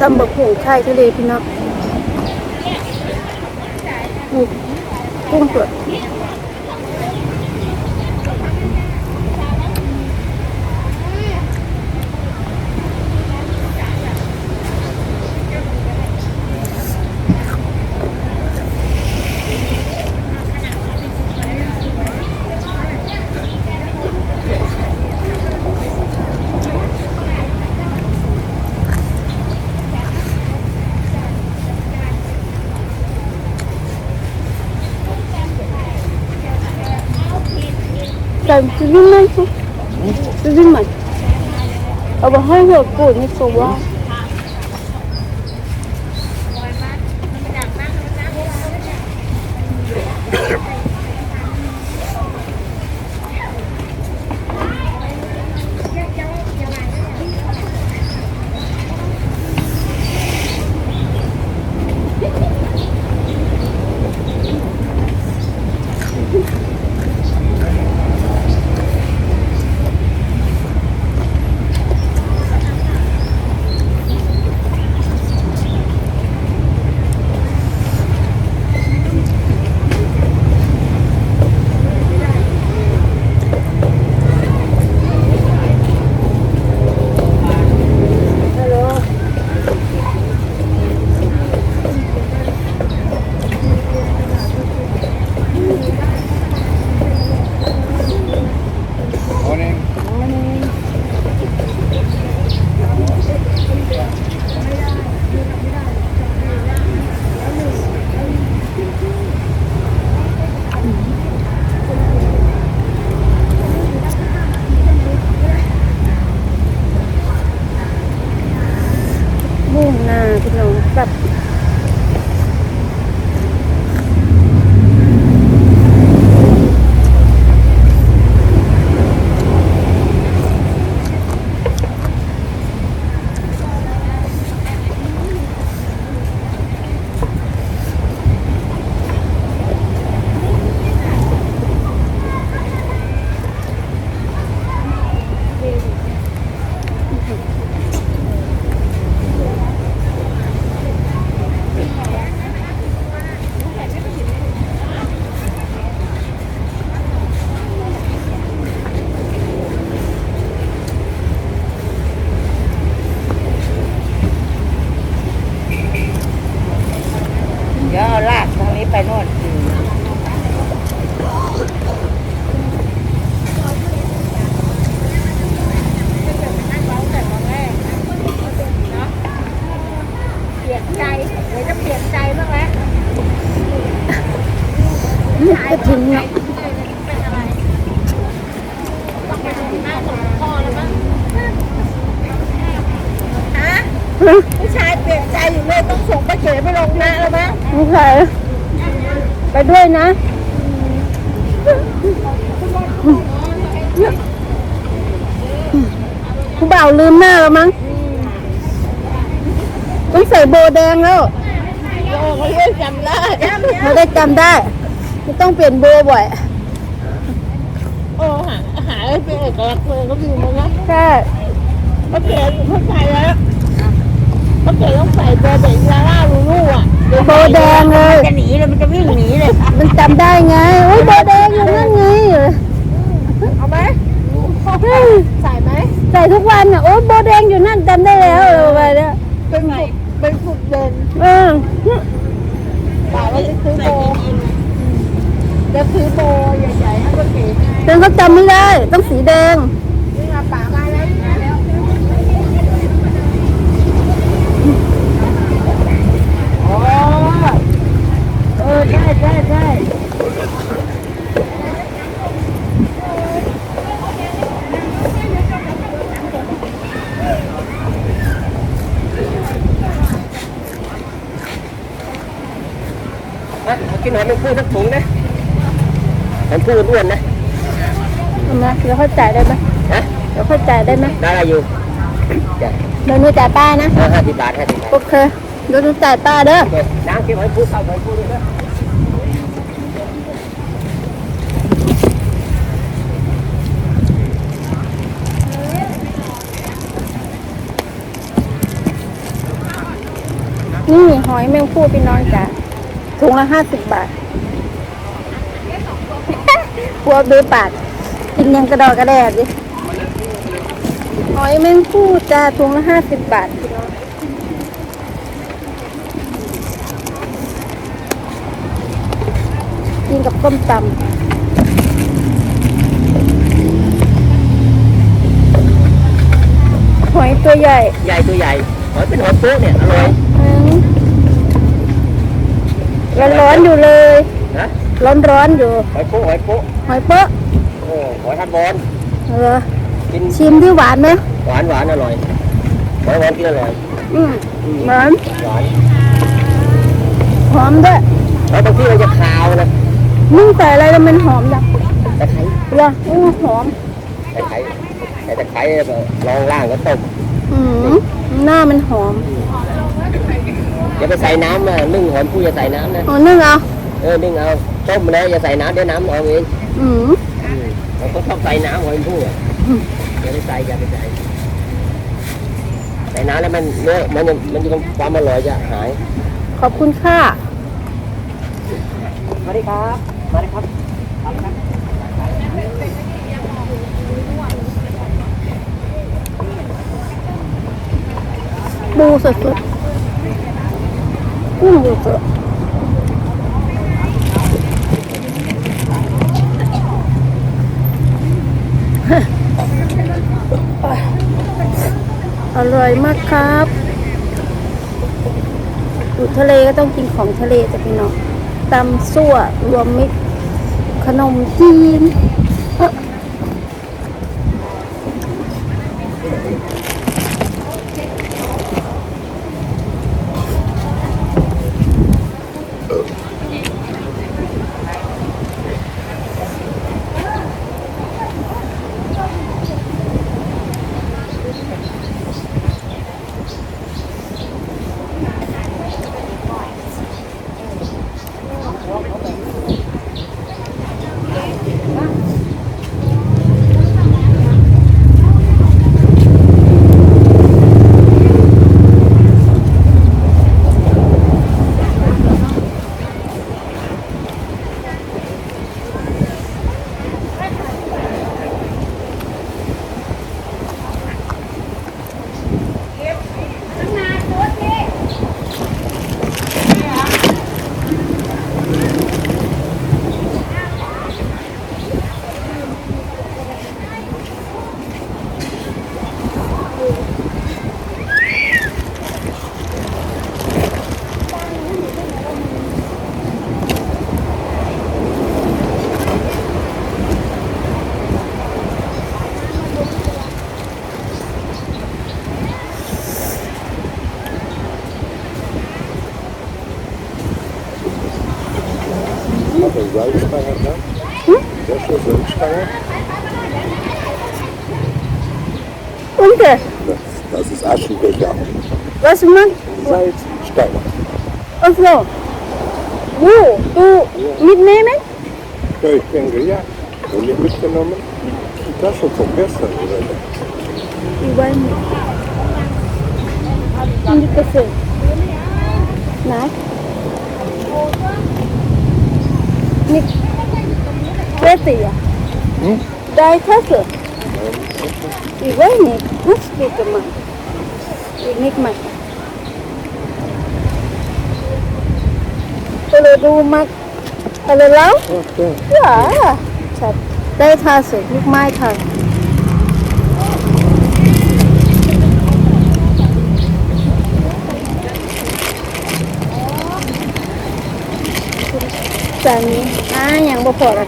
ตำบักหุ่งไข่ทะเลพี่น้องกุ้งสด там üzülmezsin. Üzülmez. Ama hayır bu ne soba. แบบ เดี๋ยวเอาลากทางนี้ไปโน่น เปลี่ยนใจเดี๋ยวจะเปลี่ยนใจบ้างแล้ว จะถึงเนาะ เป็นอะไรต้องไปดูหน้าขอ งพ่อแล้วมั้งฮะผู้ชายเปลี่ยนใจอยู่เลยต้องส่งป้าเก๋ไปลงหน้าแล้วมั้งโอเคไปด้วยนะผู้บ่าวลืมหน้าแล้วมั้งต้องใส่โบแดงแล้วโอ้เขาเรียกจำได้จำได้เราได้จำได้ ไม่ต้องเปลี่ยนโบบ่อยโอ้หาหาให้เป็นเอกลักษณ์เลยก็ดีมั้งนะแค่ป้าเก๋เข้าใจแล้วป้าเก๋ต้องใส่เบอร์เด็กลาล่าลูลูอะโบแดงเลยจะหนีเลยมันจะวิ่งหนีเลย มันจำได้ไงโอ้ยโบแดงอยู่นั่นไงเอาไหมเฮ้ยใส่ไหมใส่ทุกวันอะโอ้ยโบแดงอยู่นั่นจำได้แล้วเราไปเนี่ยเป็นฝึกเป็นฝึกเดินเออป่าว่าจะซื้อโบ จะซื้อโบใหญ่ๆให้ป้าเก๋ไงแต่เขาจำไม่ได้ ต้องสีแดง นี่มาป่ามาแล้วมาแล้วอ๋อเออใช่ใช่ใช่นะกินหอยแมงผู้สักถุงนะ มันพูดอ้วนนะเอามาเดี๋ยวค่ายจ่ายได้ไหมนะเดี๋ยวค่ายจ่ายได้ไหมได้อยู่เดี๋ยวหนูจ่ายป้านะ ห้าสิบบาทห้าสิบโอเคเดี๋ยวหนูจ่ายป้าเด้อน้ำเก็บไว้พูดเข้าไว้พูดด้วยนะนี่หอยแมงผู้พี่น้องจ้ะถุงละห้าสิบบาท กลัวเบือปากกินยังกระดอกกระแดดดิหอยแมงผู้จ้าถุงละห้าสิบบาทพี่น้องกินกับต้มตำหอยตัวใหญ่ ใหญ่ตัวใหญ่หอยเป็นหอยโป๊ะเนี่ยอร่อยร้อนร้อนๆอยู่เลย นะ ร้อนร้อนๆอยู่ หอยโป๊ะหอยโป๊ะห อยเป๊ะโอ้หอยทัดบอลเออกินชิมที่หวานไหมหวานหวานอร่อยหอยหวานกินอร่อยอืมหวานหวานหอมด้วยแล้วบางทีเราจะคาวนะนึ่งใส่อะไรแล้วมันหอมจังตะไคร้เหรออู้หอมตะไคร้ไอ้ตะไคร้ลองล่างก็ต้มอืมหน้ามันหอมอย่าไปใส่น้ำนะนึ่งหอยผู้อย่าใส่น้ำนะอ๋อนึ่งเอา เออนึ่งเอาต้มแล้วอย่าใส่น้ำเดี๋ยวน้ำออกเองอืมเราก็ชอบใส่น้ำหอยผู้อะอย่าไปใส่อย่าไปใส่ใส่น้ำแล้วมันเนื้อมันจะมันจะความอร่อยจะหาย ขอบคุณค่ะมาดิครับ มาดิครับปูสดๆกุ้งสดๆ ร่อยมากครับอยู่ทะเลก็ต้องกินของทะเลจะพี่น้องตำซั่วรวมมิตรขนมจีน Salzstange dran. Das ist eine Salzstange. Und der, Das, das ist Aschenbecher. was macht Salzstange. Ach so. Wo? Du mitnehmen? Ja, ich denke, ja. Und ich mitgenommen. Die Tasche von gestern weiß nicht. Und die Kasse. Nein. Nicht. Warte ja. Hm? Deine Tasse. Ich weiß nicht. Was geht gemacht? Ich nicht mal. อะไรดูมักอะไรแล้ว จันอ่าอย่างบ่พอละ